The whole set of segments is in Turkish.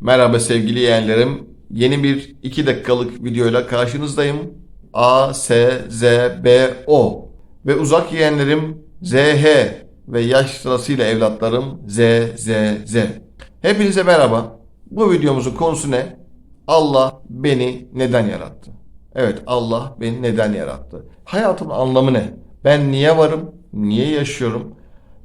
Merhaba sevgili yeğenlerim. Yeni bir 2 dakikalık videoyla karşınızdayım. A, S, Z, B, O ve uzak yeğenlerim Z, H ve yaş sırasıyla evlatlarım Z, Z, Z. Hepinize merhaba. Bu videomuzun konusu ne? Allah beni neden yarattı? Evet Allah beni neden yarattı? Hayatımın anlamı ne? Ben niye varım? Niye yaşıyorum?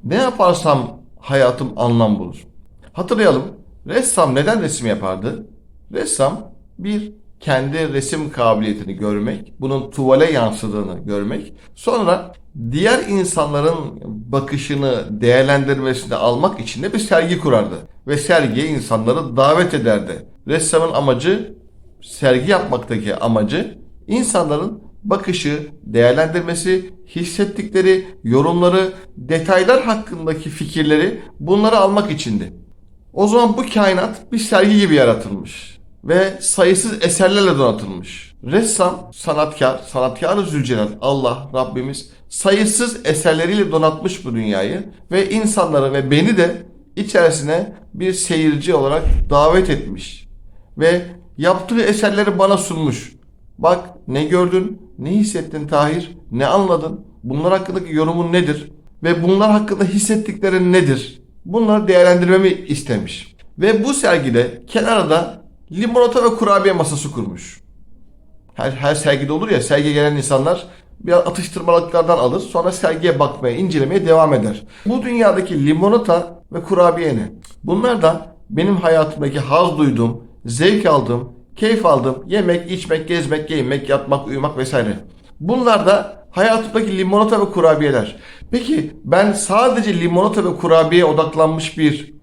Ne yaparsam hayatım anlam bulur. Hatırlayalım. Ressam neden resim yapardı? Ressam bir kendi resim kabiliyetini görmek, bunun tuvale yansıdığını görmek, sonra diğer insanların bakışını değerlendirmesini almak için de bir sergi kurardı ve sergiye insanları davet ederdi. Ressamın amacı sergi yapmaktaki amacı insanların bakışı, değerlendirmesi, hissettikleri yorumları, detaylar hakkındaki fikirleri bunları almak içindi. O zaman bu kainat bir sergi gibi yaratılmış ve sayısız eserlerle donatılmış. Ressam, sanatkar, sanatkar Zülcelal, Allah, Rabbimiz sayısız eserleriyle donatmış bu dünyayı ve insanları ve beni de içerisine bir seyirci olarak davet etmiş ve yaptığı eserleri bana sunmuş. Bak ne gördün, ne hissettin Tahir, ne anladın, bunlar hakkındaki yorumun nedir ve bunlar hakkında hissettiklerin nedir? Bunları değerlendirmemi istemiş. Ve bu sergide kenara da limonata ve kurabiye masası kurmuş. Her, her sergide olur ya sergiye gelen insanlar biraz atıştırmalıklardan alır sonra sergiye bakmaya, incelemeye devam eder. Bu dünyadaki limonata ve kurabiye ne? Bunlar da benim hayatımdaki haz duyduğum, zevk aldığım, keyif aldığım yemek, içmek, gezmek, giyinmek, yatmak, uyumak vesaire. Bunlar da hayatımdaki limonata ve kurabiyeler. Peki ben sadece limonata ve kurabiyeye odaklanmış bir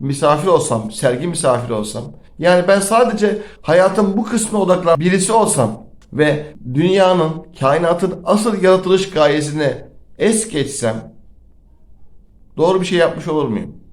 misafir olsam, sergi misafiri olsam, yani ben sadece hayatın bu kısmına odaklanan birisi olsam ve dünyanın, kainatın asıl yaratılış gayesine es geçsem doğru bir şey yapmış olur muyum?